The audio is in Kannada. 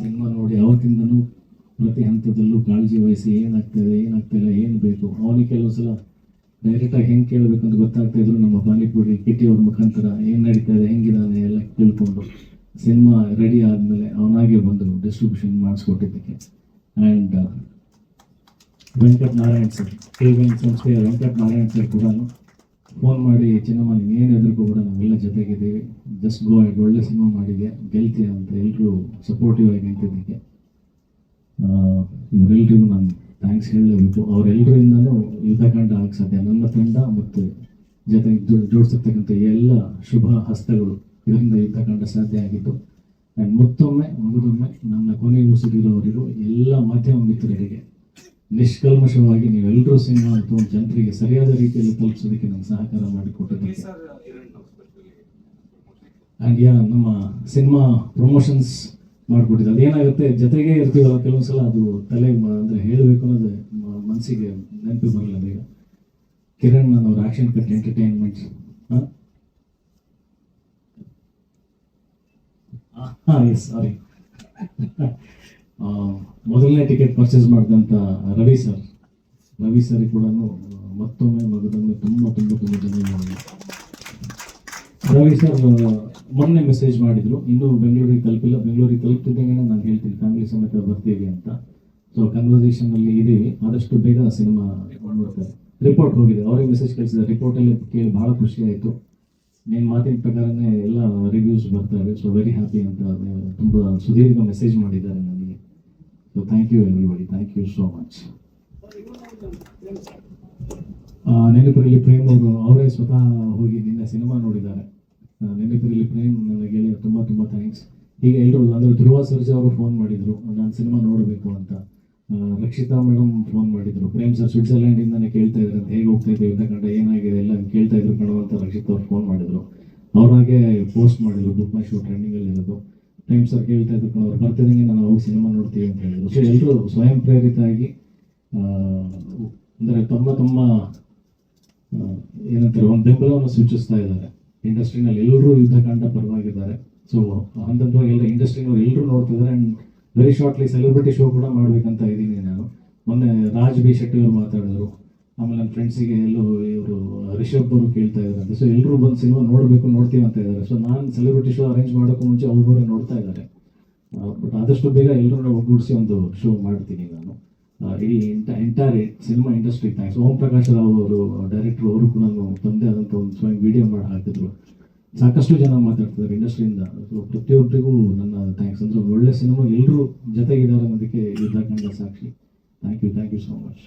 ಸಿನಿಮಾ ನೋಡಿ ಅವತ್ತಿಂದನೂ ಪ್ರತಿ ಹಂತದಲ್ಲೂ ಕಾಳಜಿ ವಹಿಸಿ ಏನಾಗ್ತದೆ, ಏನಾಗ್ತಿಲ್ಲ, ಏನು ಬೇಕು? ಅವನಿಗೆ ಕೆಲವು ಸಲ ಡೈರೆಕ್ಟಾಗಿ ಹೆಂಗೆ ಕೇಳಬೇಕು ಅಂತ ಗೊತ್ತಾಗ್ತಾ ಇದ್ರು ನಮ್ಮ ಪಾನಿಪುರಿ ಕಿಟಿ ಅವ್ರ ಮುಖಾಂತರ ಏನು ನಡೀತಾ ಇದೆ ಹೆಂಗಿದ್ದಾನೆ ಎಲ್ಲ ತಿಳ್ಕೊಂಡು ಸಿನಿಮಾ ರೆಡಿ ಆದಮೇಲೆ ಅವನಾಗೆ ಬಂದು distribution ಮಾಡಿಸ್ಕೊಟ್ಟಿದ್ದಕ್ಕೆ. And Venkat Narayan sir K V ಸಂಸ್ಥೆಯ ವೆಂಕಟ್ ನಾರಾಯಣ್ ಸರ್ ಕೂಡ ಫೋನ್ ಮಾಡಿ ಚಿನ್ನಮ್ಮ ನೀನು ಏನು ಹೆದರ್ಕೋಬೇಡ ನಾವೆಲ್ಲ ಜೊತೆಗಿದ್ದೀವಿ. ಜಸ್ಟ್ ಗೋ ಆ್ಯಡ್ ಒಳ್ಳೆ ಸಿನಿಮಾ ಮಾಡಿದೆ ಗೆಲ್ತೀಯ? ಎಲ್ಲರೂ ಸಪೋರ್ಟಿವ್ ಆಗಿ ನಿಂತಿದ್ದಕ್ಕೆ ಇವರೆಲ್ರಿಗೂ ನಾನು ಥ್ಯಾಂಕ್ಸ್ ಹೇಳಲೇಬೇಕು. ಅವರೆಲ್ಲರಿಂದನೂ ಯುದ್ಧಕಾಂಡ ಆಗಕ್ಕೆ ಸಾಧ್ಯ. ನನ್ನ ತಂಡ ಮತ್ತು ಜೊತೆಗೆ ಜೋಡಿಸಿರ್ತಕ್ಕಂಥ ಎಲ್ಲ ಶುಭ ಹಸ್ತಗಳು ಇದರಿಂದ ಯುದ್ಧಕಾಂಡ ಸಾಧ್ಯ ಆಗಿತ್ತು. ಆ್ಯಂಡ್ ಮತ್ತೊಮ್ಮೆ, ಮುಗಿದೊಮ್ಮೆ, ನನ್ನ ಕೊನೆ ಉಸಿರಿರೋವರೆಗೂ ಎಲ್ಲ ಮಾಧ್ಯಮ ಮಿತ್ರರಿಗೆ ನಿಷ್ಕಲ್ಮಶವಾಗಿ ನೀವೆಲ್ಲರೂ ಸಿನಿಮಾ ಅಥವಾ ಜನರಿಗೆ ಸರಿಯಾದ ರೀತಿಯಲ್ಲಿ ತಲುಪಿಸೋದಕ್ಕೆ ನಾನು ಸಹಕಾರ ಮಾಡಿಕೊಟ್ಟಿದ್ದಕ್ಕೆ. ಆ್ಯಂಡ್ ನಮ್ಮ ಸಿನಿಮಾ ಪ್ರಮೋಷನ್ಸ್ ಮಾಡಿಕೊಟ್ಟಿದ್ದು ಅದೇನಾಗುತ್ತೆ ಜೊತೆಗೆ ಇರ್ತೀವಲ್ಲ ಕೆಲವೊಂದು ಸಲ ಅದು ತಲೆ ಅಂದರೆ ಹೇಳಬೇಕು ಅನ್ನೋದು ಮನಸ್ಸಿಗೆ ನೆನಪು ಬರಲಿಲ್ಲ ಬೇಗ. ಕಿರಣ್ ಅವ್ರ ಆ್ಯಕ್ಷನ್ ಕಟ್ ಎಂಟರ್ಟೈನ್ಮೆಂಟ್. ಹಾಂ? ಎಸ್ ಸಾರಿ ಮೊದಲನೇ ಟಿಕೆಟ್ ಪರ್ಚೇಸ್ ಮಾಡಿದಂಥ ರವಿ ಸರ್. ರವಿ ಸರ್ ಕೂಡ ಮತ್ತೊಮ್ಮೆ ಮಗದೊಮ್ಮೆ ತುಂಬ ತುಂಬ ತುಂಬ ಧನ್ಯವಾದ ರವಿ ಸರ್ ಮೊನ್ನೆ ಮೆಸೇಜ್ ಮಾಡಿದ್ರು, ಇನ್ನು ಬೆಂಗಳೂರಿಗೆ ತಲುಪಿಲ್ಲ, ಬೆಂಗಳೂರಿಗೆ ತಲುಪ್ತಿದ್ದಂಗೆ ನಾನು ಹೇಳ್ತೀನಿ ಫ್ಯಾಮಿಲಿ ಸಮೇತ ಬರ್ತೀವಿ ಅಂತ. ಸೊ ಕನ್ವರ್ಸೇಷನ್ ಅಲ್ಲಿ ಇದೀವಿ ಆದಷ್ಟು ಬೇಗ ಸಿನಿಮಾ ನೋಡ್ತಾರೆ. ರಿಪೋರ್ಟ್ ಹೋಗಿದೆ. ಅವ್ರಿಗೆ ಮೆಸೇಜ್ ಕಳಿಸಿದ್ದಾರೆ. ರಿಪೋರ್ಟ್ ಅಲ್ಲಿ ಕೇಳಿ ಬಹಳ ಖುಷಿ ಆಯಿತು. ನಿಮ್ಮ ಮಾತಿನ ಪ್ರಕಾರನೇ ಎಲ್ಲ ರಿವ್ಯೂಸ್ ಬರ್ತಾರೆ ಸೊ ವೆರಿ ಹ್ಯಾಪಿ ಅಂತ ತುಂಬ ಸುದೀರ್ಘ ಮೆಸೇಜ್ ಮಾಡಿದ್ದಾರೆ ನನಗೆ. So thank you everybody thank you so much ನೆನಪಿರಲಿ ಪ್ರೇಮ್ ಅವರು, ಅವರೇ ಸ್ವತಃ ಹೋಗಿ ನಿನ್ನೆ ಸಿನಿಮಾ ನೋಡಿದ್ದಾರೆ. ನೆನಪಿರಲಿ ಪ್ರೇಮ್ ನನ್ನ ಗೆಳೆಯ ತುಂಬ ತುಂಬ ಥ್ಯಾಂಕ್ಸ್ ಹೀಗೆ ಎಲ್ಲರೂ ಅಂದರೆ ಧ್ರುವ ಸರ್ಜಾ ಅವರು ಫೋನ್ ಮಾಡಿದರು. ನಾನು ಸಿನಿಮಾ ನೋಡಬೇಕು ಅಂತ. ರಕ್ಷಿತಾ ಮೇಡಮ್ ಫೋನ್ ಮಾಡಿದರು. ಪ್ರೇಮ್ ಸರ್ ಸ್ವಿಟ್ಜರ್ಲ್ಯಾಂಡಿಂದನೇ ಕೇಳ್ತಾ ಇದ್ರು ಅಂತ. ಹೇಗೆ ಹೋಗ್ತಾ ಇದ್ದೀವಿ ಕಂಡ, ಏನಾಗಿದೆ ಎಲ್ಲ ಕೇಳ್ತಾ ಇದ್ರು ಕಣೋ ಅಂತ ರಕ್ಷಿತ್ ಅವ್ರು ಫೋನ್ ಮಾಡಿದರು. ಅವ್ರಾಗೆ ಪೋಸ್ಟ್ ಮಾಡಿದ್ರು ಮೈ ಶೋ ಟ್ರೆಂಡಿಂಗಲ್ಲಿ ಇರೋದು. ಪ್ರೇಮ್ ಸರ್ ಕೇಳ್ತಾ ಇದ್ರು ಕಣೋ ಅವ್ರು. ಬರ್ತಿದ್ದಂಗೆ ನಾನು ಹೋಗಿ ಸಿನಿಮಾ ನೋಡ್ತೀವಿ ಅಂತ ಹೇಳಿದ್ರು. ಸೊ ಎಲ್ಲರೂ ಸ್ವಯಂ ಪ್ರೇರಿತಾಗಿ ಅಂದರೆ ತಮ್ಮ ತಮ್ಮ ಏನಂತಾರೆ, ಒಂದು ಬೆಂಬಲವನ್ನು ಸೂಚಿಸ್ತಾ ಇದ್ದಾರೆ. ಇಂಡಸ್ಟ್ರಿನಲ್ಲಿ ಎಲ್ಲರೂ ಯುದ್ಧಕಾಂಡ ಪರವಾಗಿದ್ದಾರೆ. ಸೊ ಹಂತವಾಗಿ ಎಲ್ಲ ಇಂಡಸ್ಟ್ರಿನವ್ರು ಎಲ್ಲರೂ ನೋಡ್ತಿದ್ದಾರೆ and very shortly celebrity show ಕೂಡ ಮಾಡಬೇಕಂತ ಇದ್ದೀನಿ ನಾನು. ಮೊನ್ನೆ ರಾಜ್ ಬಿ ಶೆಟ್ಟಿ ಅವರು ಮಾತಾಡಿದ್ರು. ಆಮೇಲೆ ನನ್ನ ಫ್ರೆಂಡ್ಸಿಗೆ ಎಲ್ಲೂ ಇವರು ರಿಷಬ್ ಅವರು ಕೇಳ್ತಾ ಇದ್ದಾರೆ ಸೊ ಎಲ್ಲರೂ ಬಂದು ಸಿನಿಮಾ ನೋಡಬೇಕು, ನೋಡ್ತೀವಿ ಅಂತ ಇದ್ದಾರೆ. ಸೊ ನಾನು ಸೆಲೆಬ್ರಿಟಿ ಶೋ ಅರೇಂಜ್ ಮಾಡೋಕ್ಕೂ ಮುಂಚೆ ಅವ್ರು ನೋಡ್ತಾ ಇದ್ದಾರೆ. ಬಟ್ ಆದಷ್ಟು ಬೇಗ ಎಲ್ಲರೂ ಒಗ್ಗೂಡಿಸಿ ಒಂದು ಶೋ ಮಾಡ್ತೀನಿ ನಾನು. ಆ, ಇಂಟ entire cinema industry thanks Om Prakash Rao ಅವರು ಡೈರೆಕ್ಟರ್ ಅವರು ಕೂಡ ತಂದೆ ಆದಂಥ ಒಂದು ಸ್ವಯಂ ವಿಡಿಯೋ ಮಾಡಿ ಹಾಕಿದ್ರು. ಸಾಕಷ್ಟು ಜನ ಮಾತಾಡ್ತಿದ್ದಾರೆ ಇಂಡಸ್ಟ್ರಿಯಿಂದ ಸೊ ಪ್ರತಿಯೊಬ್ಬರಿಗೂ ನನ್ನ ಥ್ಯಾಂಕ್ಸ್ ಅಂದ್ರೆ ಒಳ್ಳೆ ಸಿನಿಮಾ ಎಲ್ಲರೂ ಜೊತೆಗಿದ್ದಾರೆ ಅನ್ನೋದಕ್ಕೆ ಇದ್ದಾಕಂಡ ಸಾಕ್ಷಿ. Thank you thank you so much